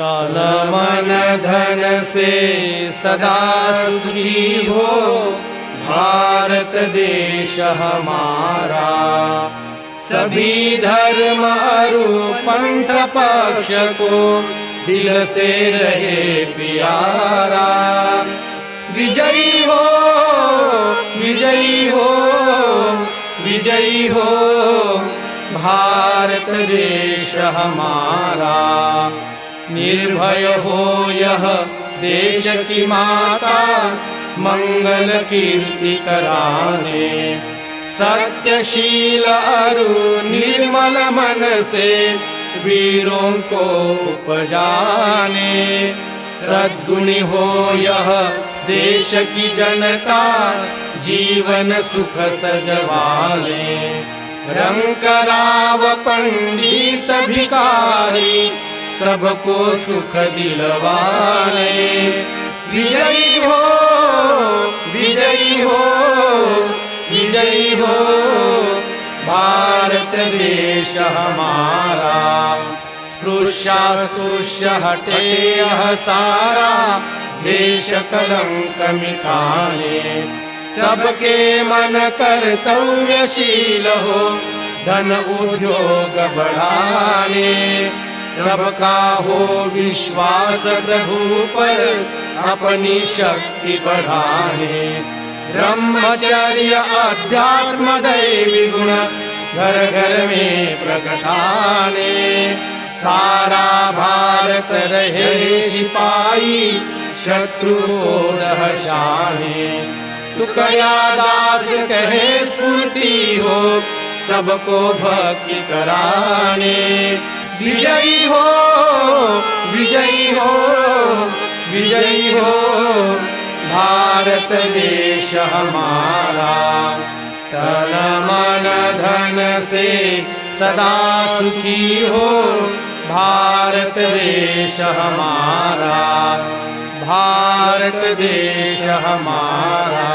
मन धन से सदा सुखी हो। भारत देश हमारा। सभी धर्म अरु पंथ पक्ष को दिल से रहे प्यारा। विजयी हो विजयी हो विजयी हो। भारत देश हमारा निर्भय हो यह देश की माता मंगल कीर्ति कराने सत्यशील अरु निर्मल मन से वीरों को उपजाने। सद्गुणी हो यह देश की जनता जीवन सुख सजवाले। कराव पंडित भिकारी सबको सुख दिलवाने। विजयी हो विजयी हो विजयी हो। भारत देश हमारा। स्पृश्या स्पृश्य हटे यह सारा। देश कलंक मिटाने। सबके मन कर्तव्यशील हो, धन उद्योग बढ़ाने। सबका हो विश्वास प्रभु पर, अपनी शक्ति बढ़ाने। ब्रह्मचर्य अध्यात्म दैवी गुण, घर घर में प्रकटाने। सारा भारत रहे सिपाही, शत्रु को दहशाने तुकया दास कहे स्फूर्ति हो, सबको भक्ति कराने। विजयी हो विजयी हो विजयी हो। भारत देश हमारा तन मन धन से सदा सुखी हो। भारत देश हमारा भारत देश हमारा